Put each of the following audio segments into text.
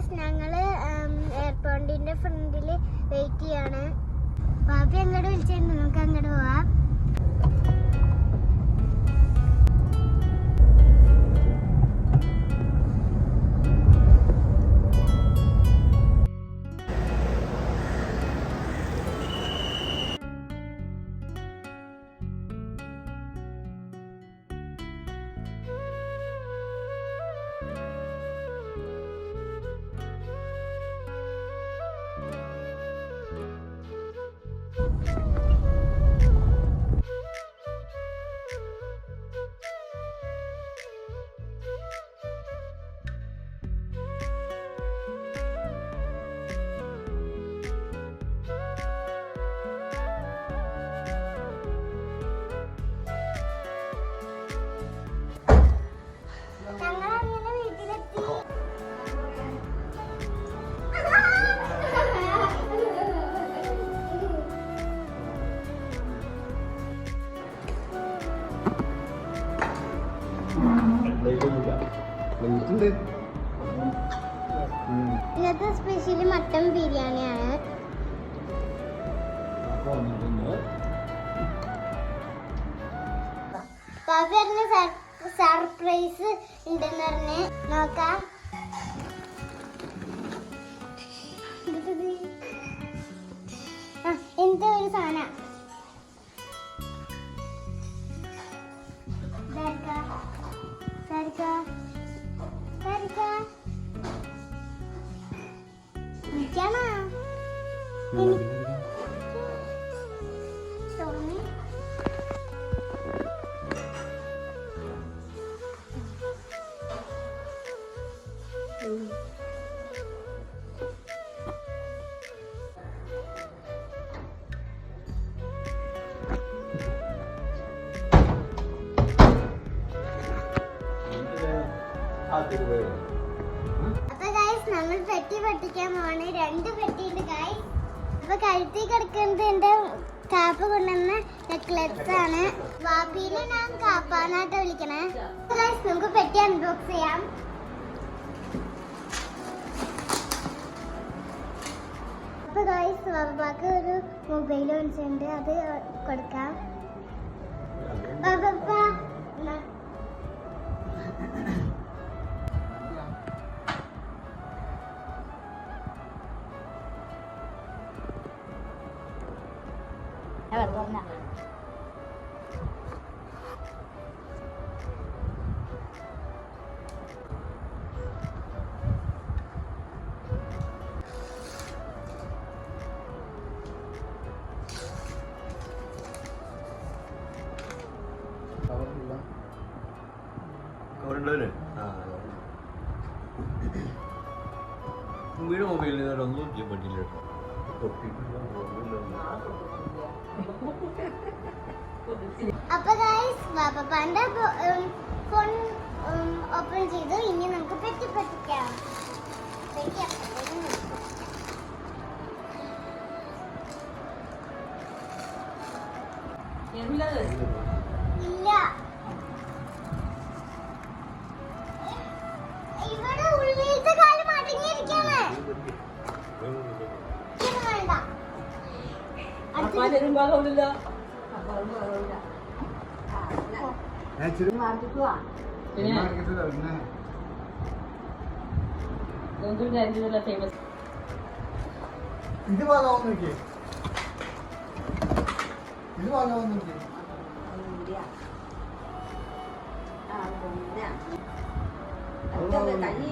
Guys ഞങ്ങൾ എയർപോർട്ടിന്റെ ഫ്രണ്ടിൽ wait ചെയ്യാണ്. ബാബി അങ്ങോട്ട് വിളിച്ചിട്ടുണ്ട് നമുക്ക് അങ്ങോട്ട് പോവാം. ഇന്നത്തെ സ്പെഷ്യൽ മട്ടൻ ബിരിയാണിയാണ്. പറഞ്ഞ സർപ്രൈസ് ഉണ്ടെന്ന് പറഞ്ഞ് നോക്കാം. എന്തോ ഒരു സാധന? വിളിക്കാണോ അപ്പൊ ഗൈസ് നമ്മൾ പെട്ടി പൊട്ടിക്കാൻ പോവാണ്. രണ്ട് പെട്ടിയുണ്ട് ഗൈസ് അപ്പൊ കഴുത്തി കിടക്കുന്നത് എന്റെ കാപ്പ് കൊണ്ടുവന്ന നെക്ലസ് ആണ്. വാപ്പിനെ ഞാൻ കാപ്പാനായിട്ട് വിളിക്കണേ. നമുക്ക് പെട്ടി അൺബോക്സ് ചെയ്യാം. അപ്പൊ ഗായ്സ് ബാബാക്ക് ഒരു മൊബൈൽ വിളിച്ചിട്ടുണ്ട് അത് കൊടുക്കാം. ബാബ കവറുണ്ടല്ലേ ഉമ്മയുടെ മൊബൈലിൽ ഒന്നും ചെയ്യാൻ പറ്റില്ല കേട്ടോ. അപ്പൊ ഗൈസ് ബാബാന്റെ ഫോൺ ഓപ്പൺ ചെയ്തു. ഇനി നമുക്ക് പെട്ടി പറ്റിക്കാം. പെട്ടി ഫേമസ് ഇത് വാങ്ങാൻ നോക്കിയേ. ഇത് വാങ്ങാൻ നോക്കിയേ.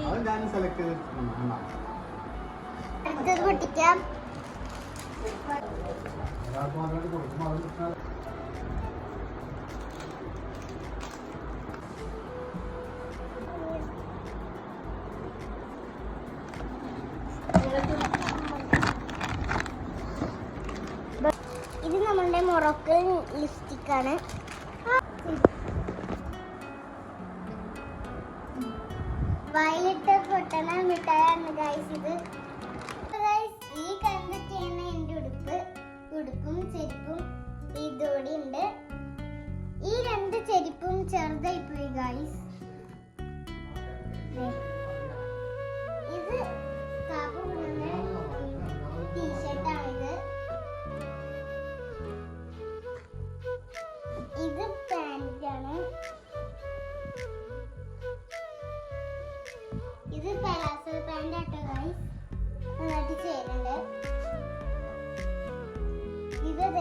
അത് ഞാൻ സെലക്ട് ചെയ്തിട്ടുണ്ട്. പൊട്ടിക്കാം. ഇത് നമ്മളുടെ മൊറോക്കൻ ലിപ്സ്റ്റിക് ആണ്. പൊട്ടണ മിഠായി ആണ് ഗൈസ് ഇത്. ഉടുപ്പും ചെരുപ്പും ഇതോടെ ഉണ്ട്. ഈ രണ്ട് ചെരുപ്പും ചെറുതായി പോയി ഗൈസ്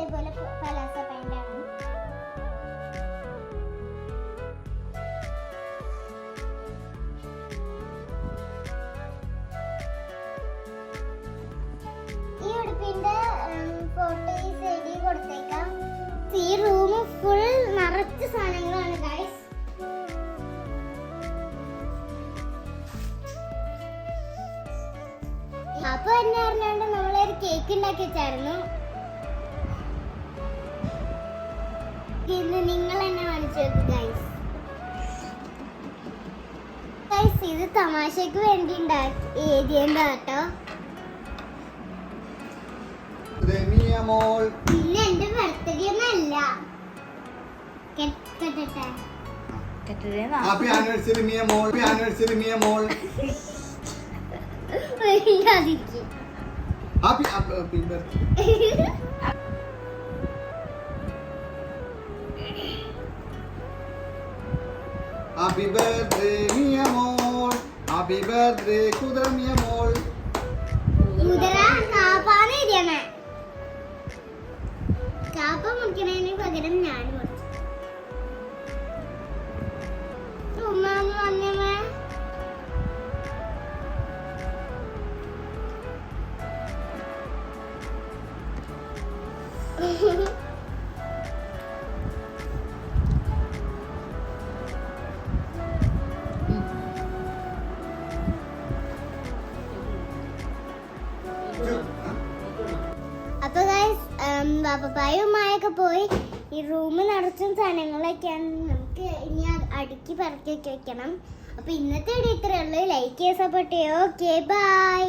ഇത് അതേപോലെ പലാസ പാന്റാണ് ഈ ഉടുപ്പിന്റെ ഫോട്ടോ ഈ സൈഡിൽ കൊടുത്തേക്കാം. ഈ റൂം ഫുൾ നിറച്ച സാധനങ്ങളാണ് ഗൈസ് അപ്പൊ എന്നെ അറിഞ്ഞാണ്ട് നമ്മളൊരു കേക്ക് ഉണ്ടാക്കി വെച്ചായിരുന്നു. ഇന്ന് നിങ്ങൾ എന്നെ കാണിച്ചു ഗൈസ് ഗൈസ് ഇത് തമാശക്ക് വേണ്ടി എഴുതിയണ്ട കേട്ടോ പിന്നെ എന്റെ ബർത്ത്ഡേ ഒന്നല്ല കെട്ടട്ടെ. ഹാപ്പി ആനിവേഴ്സറി മിയ മോൾ ഹാപ്പി ആനിവേഴ്സറി മിയ മോൾ. Happy happy birthday happy birthday Miya മോൾ ഹാപ്പി ബർത്ത്ഡേ കുതിര മിയ മോൾ കാപ്പ മുറിക്കണതിന് പകരം ഞാൻ ഉമ്മാന്ന് വന്നമ്മ അപ്പൊ ഗൈസ് പപ്പായും ഉമ്മായൊക്കെ പോയി ഈ റൂം നിറച്ചും സാധനങ്ങളൊക്കെയാണ് നമുക്ക് ഇനി അടുക്കി പറക്കി വെക്കണം. അപ്പൊ ഇന്നത്തെ വീഡിയോ ഇത്രയേ ഉള്ളൂ. ലൈക്ക് ചെയ്യാൻ സപ്പോർട്ട് ചെയ്യോ ഓക്കെ ബൈ